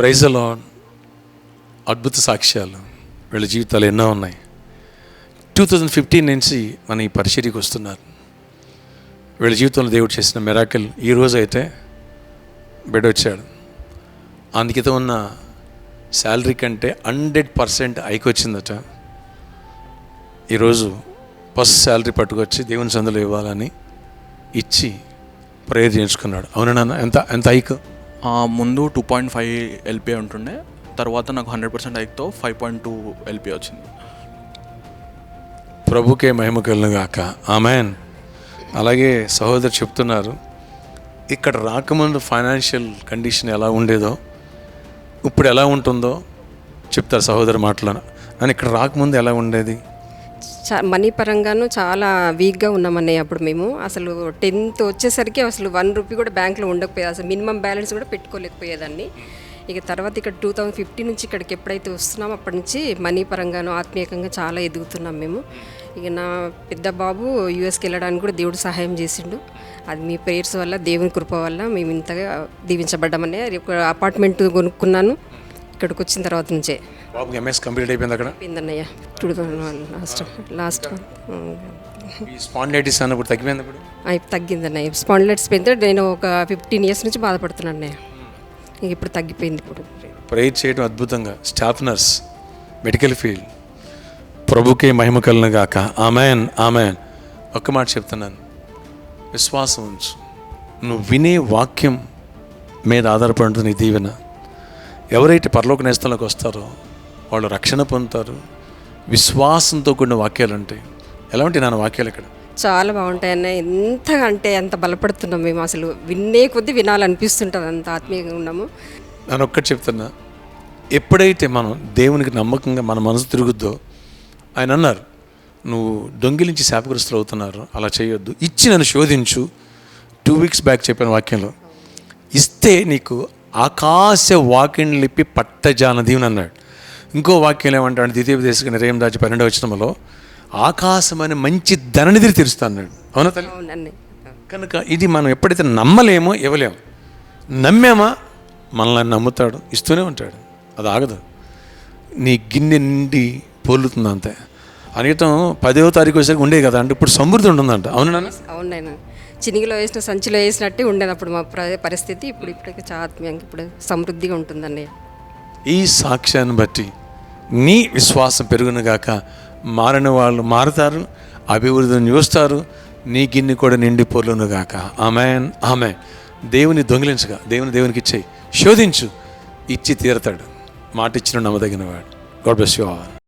ప్రైజలో అద్భుత సాక్ష్యాలు. వీళ్ళ జీవితాలు ఎన్నో ఉన్నాయి. టూ థౌజండ్ ఫిఫ్టీన్ నుంచి మన ఈ పరిచర్యకి వస్తున్నారు. వీళ్ళ జీవితంలో దేవుడు చేసిన మెరాకిల్ ఈ రోజు అయితే బెడ్ వచ్చాడు అందుకిత ఉన్న శాలరీ కంటే హండ్రెడ్ పర్సెంట్ హైక్ వచ్చిందట. ఈరోజు ఫస్ట్ శాలరీ పట్టుకొచ్చి దేవుని సందులో ఇవ్వాలని ఇచ్చి ప్రేయర్ చేయించుకున్నాడు. అవునా నాన్న? ఎంత ఎంత హైక్ ముందు టూ పాయింట్ ఫైవ్ ఎల్పిఏ ఉంటుండే తర్వాత నాకు హండ్రెడ్ పర్సెంట్ హైక్తో ఫైవ్ పాయింట్ టూ ఎల్పిఐ వచ్చింది. ప్రభుకే మహిమ కలుగాక ఆమెన్ అలాగే సహోదరు చెప్తున్నారు ఇక్కడ రాకముందు ఫైనాన్షియల్ కండిషన్ ఎలా ఉండేదో ఇప్పుడు ఎలా ఉంటుందో చెప్తారు సహోదరు మాటలను. నన్ను ఇక్కడ రాకముందు ఎలా ఉండేది? చా మనీ పరంగాను చాలా వీక్గా ఉన్నామన్నయ్య అప్పుడు మేము. అసలు టెన్త్ వచ్చేసరికి అసలు వన్ రూపీ కూడా బ్యాంక్లో ఉండకపోయేది అసలు మినిమం బ్యాలెన్స్ కూడా పెట్టుకోలేకపోయేదాన్ని. ఇక తర్వాత ఇక్కడ టూ థౌజండ్ ఫిఫ్టీ నుంచి ఇక్కడికి ఎప్పుడైతే వస్తున్నామో అప్పటి నుంచి మనీ పరంగాను ఆత్మీయకంగా చాలా ఎదుగుతున్నాం మేము. ఇక నా పెద్ద బాబు యూఎస్కి వెళ్ళడానికి కూడా దేవుడు సహాయం చేసిండు. అది మీ ప్రేయర్స్ వల్ల దేవుని కృప వల్ల మేము ఇంతగా దీవించబడ్డామనే ఒక అపార్ట్మెంట్ కొనుక్కున్నాను. ఇక్కడికి వచ్చిన తర్వాత నుంచే. బాబుకి ఎంఎస్ కంప్లీట్ అయిపోయింది అక్కడ? అయిపోయిందన్నయ్య. Two last last. స్పాండిలైటిస్ అన్నప్పుడు తగ్గిపోయింది ఇప్పుడు? అయి తగ్గిందన్నయ్య. స్పాండిలైట్స్ పెడితే నేను ఒక ఫిఫ్టీన్ ఇయర్స్ నుంచి బాధపడుతున్నాను అన్నయ్య ఇంక ఇప్పుడు తగ్గిపోయింది ఇప్పుడు. ప్రేయర్ చేయడం అద్భుతంగా. స్టాఫ్ నర్స్ మెడికల్ ఫీల్డ్ ప్రభుకే మహిమ కలను గాక ఆమెన్ ఆమెన్ ఒక్క మాట చెప్తున్నాను. విశ్వాసం ఉంచు. నువ్వు వినే వాక్యం మీద ఆధారపడి ఉంటుంది నీ దీవెన. ఎవరైతే పరలోక నేస్తంలోకి వస్తారో వాళ్ళు రక్షణ పొందుతారు. విశ్వాసంతో కూడిన వాక్యాలు ఉంటాయి. ఎలా ఉంటాయి నాన్న వాక్యాలు ఇక్కడ? చాలా బాగుంటాయి అన్నయ్య. ఎంతగా అంటే ఎంత బలపడుతున్నాం మేము అసలు. విన్నే కొద్దీ వినాలనిపిస్తుంటుంది అంత ఆత్మీయంగా ఉన్నాము. నేను ఒక్కటి చెప్తున్నా. ఎప్పుడైతే మనం దేవునికి నమ్మకంగా మన మనసు తిరుగుద్దో ఆయన అన్నారు నువ్వు దొంగిలించి శాపగ్రస్తులు అవుతున్నారు. అలా చేయొద్దు. ఇచ్చి నన్ను శోధించు. టూ వీక్స్ బ్యాక్ చెప్పిన వాక్యంలో ఇస్తే నీకు ఆకాశ వాక్యం లిపి పట్టజాన దీవెన అన్నాడు. ఇంకో వాక్యం ఏమంటాడు? ద్వితీయ దేశక నిర్యం దాచి పన్నెండవ వచనంలో ఆకాశం అనే మంచి ధననిధిని తెరుస్తా అన్నాడు. అవునా తల్లి? కనుక ఇది మనం ఎప్పుడైతే నమ్మలేమో ఇవ్వలేము. నమ్మామా? మనల్ని నమ్ముతాడు ఇస్తూనే ఉంటాడు. అది ఆగదు. నీ గిన్నె నిండి పోలుతుంది అంతే అనేకం పదవ తారీఖు వచ్చేసరికి ఉండేది కదా అంటే ఇప్పుడు సమృద్ధి ఉంటుందంట. అవును అవునైనా చినిగిలో వేసిన సంచిలో వేసినట్టే ఉండేది అప్పుడు మా ప్ర- పరిస్థితి. ఇప్పుడు ఇప్పటికి ఆత్మీయంగా ఇప్పుడు సమృద్ధిగా ఉంటుందండి. ఈ సాక్ష్యాన్ని బట్టి నీ విశ్వాసం పెరుగునుగాక మారిన వాళ్ళు మారుతారు అభివృద్ధిని చూస్తారు నీ గిన్నె కూడా నిండి పొర్లునుగాక ఆమెన్ ఆమె దేవుని దొంగిలించగా దేవుని దేవునికి ఇచ్చేయి. శోధించు ఇచ్చి తీరతాడు. మాట ఇచ్చిన నమ్మదగిన వాడు. God bless you all